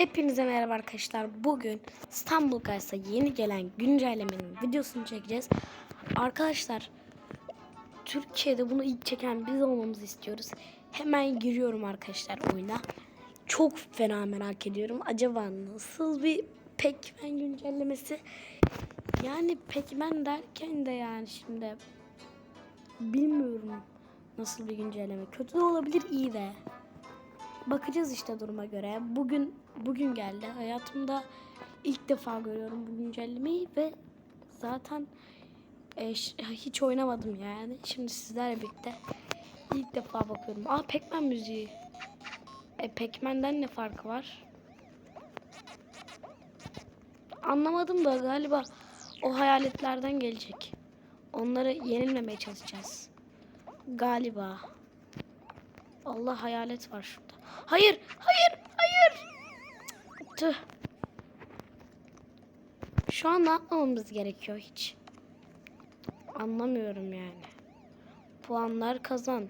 Hepinize merhaba arkadaşlar. Bugün İstanbul Guys'a yeni gelen güncellemenin videosunu çekeceğiz. Arkadaşlar Türkiye'de bunu ilk çeken biz olmamızı istiyoruz. Hemen giriyorum arkadaşlar oyuna. Çok fena merak ediyorum. Acaba nasıl bir Pac-Man güncellemesi? Yani Pac-Man derken de yani şimdi bilmiyorum nasıl bir güncelleme. Kötü de olabilir, iyi de. Bakacağız işte duruma göre. Bugün bugün geldi. Hayatımda ilk defa görüyorum bu güncellemeyi ve zaten e, hiç oynamadım yani. Şimdi sizlerle birlikte ilk defa bakıyorum. Aa Pac-Man müziği. E Pac-Man'den ne farkı var? Anlamadım da galiba o hayaletlerden gelecek. Onları yenilmemeye çalışacağız. Galiba. Allah hayalet var şurada. Hayır, hayır, hayır. Tüh. Şu an ne yapmamamız gerekiyor hiç? Anlamıyorum yani. Puanlar kazan.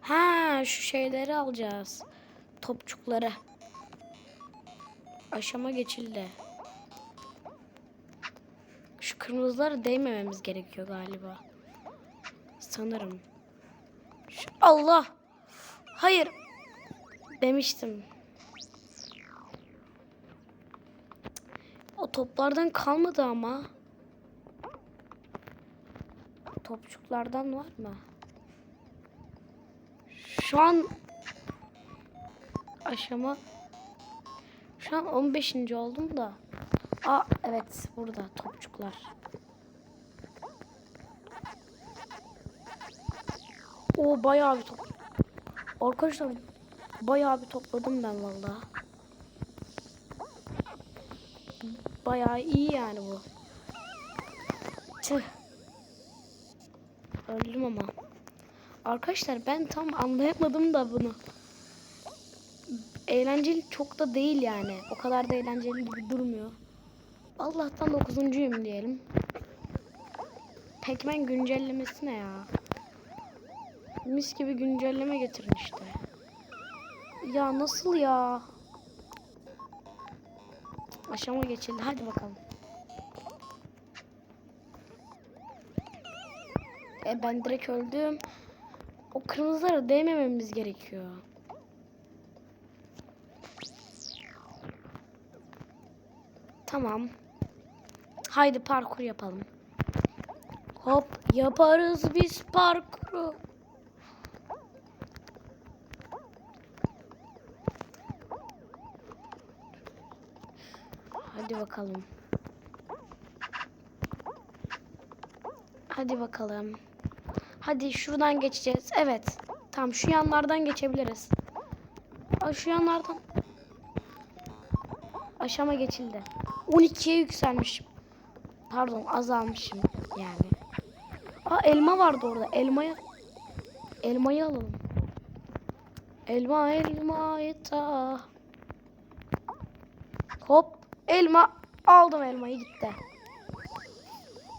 Ha, şu şeyleri alacağız. Topçukları. Aşama geçildi. Şu kırmızılara değmememiz gerekiyor galiba. Sanırım. Allah. Hayır. Demiştim. O toplardan kalmadı ama. Topçuklardan var mı? Şu an aşama şu an 15. oldum da. Aa evet burada topçuklar. O bayağı bir top. Arkadaşlar bayağı bir topladım ben vallahi. Bayağı iyi yani bu. Tüh. Öldüm ama. Arkadaşlar ben tam anlayamadım da bunu. Eğlenceli çok da değil yani. O kadar da eğlenceli gibi durmuyor. Allah'tan dokuzuncuyum diyelim. Pac-Man güncellemesi ne ya? Mis gibi güncelleme getirin işte. Ya nasıl ya? Aşama geçildi. Hadi bakalım. E ben direkt öldüm. O kırmızılara değmememiz gerekiyor. Tamam. Haydi parkur yapalım. Hop yaparız biz parkuru. Hadi bakalım. Hadi bakalım. Hadi şuradan geçeceğiz. Evet. Tamam şu yanlardan geçebiliriz. Aa, şu yanlardan. Aşama geçildi. 12'ye yükselmişim. Pardon azalmışım yani. Aa elma vardı orada. Elmayı elmayı alalım. Elma elma yeta. Hop elma aldım elmayı gitti.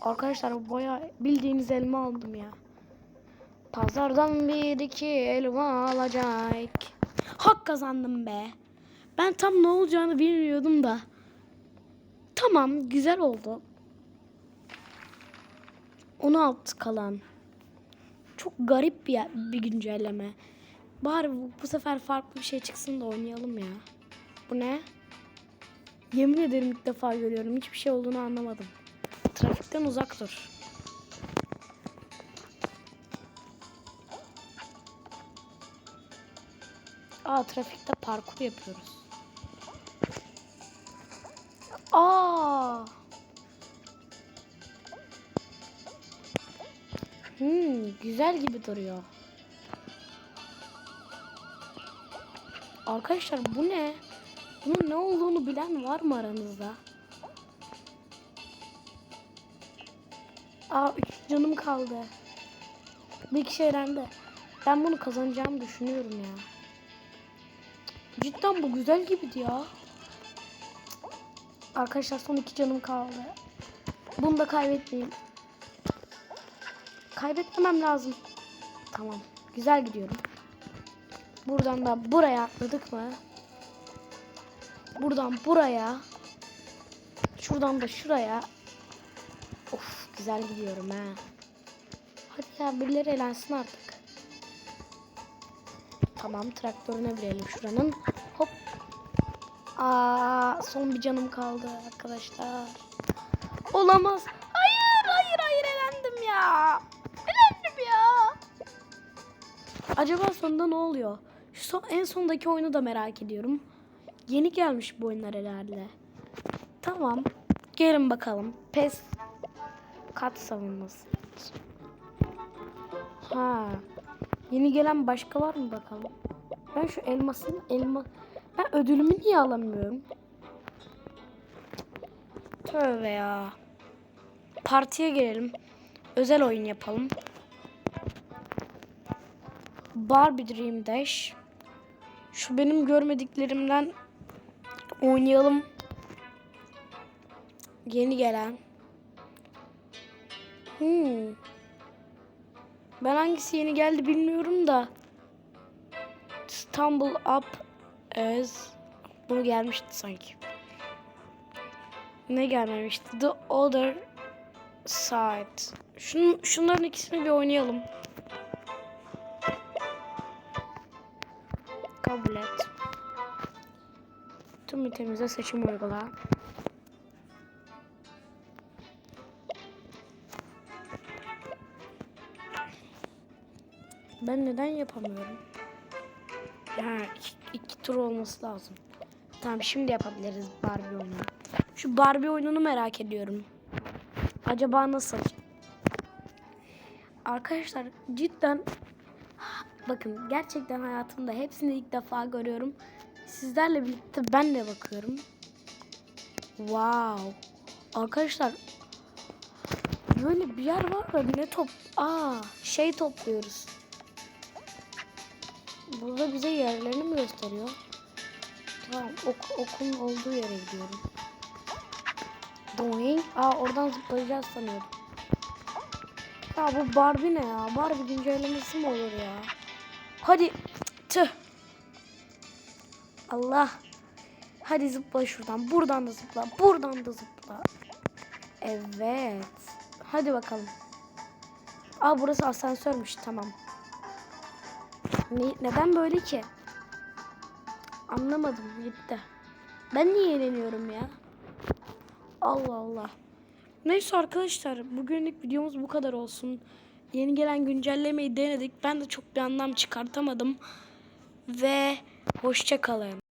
Arkadaşlar bayağı bildiğiniz elma aldım ya. Pazardan bir iki elma alacak. Hak kazandım be. Ben tam ne olacağını bilmiyordum da. Tamam güzel oldu. 16 kalan. Çok garip bir, bir güncelleme. Bari bu, bu sefer farklı bir şey çıksın da oynayalım ya. Bu ne? Yemin ederim ilk defa görüyorum. Hiçbir şey olduğunu anlamadım. Trafikten uzak dur. Aa trafikte parkur yapıyoruz. Aa. Hmm, güzel gibi duruyor. Arkadaşlar bu ne? Bunun ne olduğunu bilen var mı aranızda? Aa 3 canım kaldı. Bir kişi elendi. Ben bunu kazanacağımı düşünüyorum ya. Cidden bu güzel gibiydi ya. Arkadaşlar son iki canım kaldı. Bunu da kaybetmeyeyim. Kaybetmemem lazım. Tamam. Güzel gidiyorum. Buradan da buraya atladık mı? Buradan buraya. Şuradan da şuraya. Of güzel gidiyorum ha. Hadi ya birileri elensin artık. Tamam traktörüne binelim şuranın. Hop. Aa son bir canım kaldı arkadaşlar. Olamaz. Hayır hayır hayır elendim ya. Elendim ya. Acaba sonunda ne oluyor? Şu son, en sondaki oyunu da merak ediyorum. Yeni gelmiş bu oyunlar herhalde. Tamam. Gelin bakalım. Pes kat savunması. Ha. Yeni gelen başka var mı bakalım? Ben şu elmasın elma ben ödülümü niye alamıyorum? Tövbe ya. Partiye gelelim. Özel oyun yapalım. Barbie Dream Dash. Şu benim görmediklerimden oynayalım. Yeni gelen. Hmm. Ben hangisi yeni geldi bilmiyorum da. Stumble Up As bunu gelmişti sanki. Ne gelmemişti? The Other Side. Şun, şunların ikisini bir oynayalım. Tüm ülkemize seçim uygula. Ben neden yapamıyorum? Ha, iki, iki tur olması lazım. Tamam şimdi yapabiliriz Barbie oyunu. Şu Barbie oyununu merak ediyorum. Acaba nasıl? Arkadaşlar cidden bakın gerçekten hayatımda hepsini ilk defa görüyorum. Sizlerle birlikte ben de bakıyorum. Wow. Arkadaşlar böyle bir yer var da ne top? Aa şey topluyoruz. Burada bize yerlerini mi gösteriyor? Tamam ok, okun olduğu yere gidiyorum. Doing. Aa oradan zıplayacağız sanıyordum. Ya bu Barbie ne ya? Barbie güncellemesi mi olur ya? Hadi. Allah. Hadi zıpla şuradan. Buradan da zıpla. Buradan da zıpla. Evet. Hadi bakalım. Aa burası asansörmüş. Tamam. Ne, neden böyle ki? Anlamadım gitti. Ben niye eğleniyorum ya? Allah Allah. Neyse arkadaşlar bugünlük videomuz bu kadar olsun. Yeni gelen güncellemeyi denedik. Ben de çok bir anlam çıkartamadım. Ve hoşça kalın.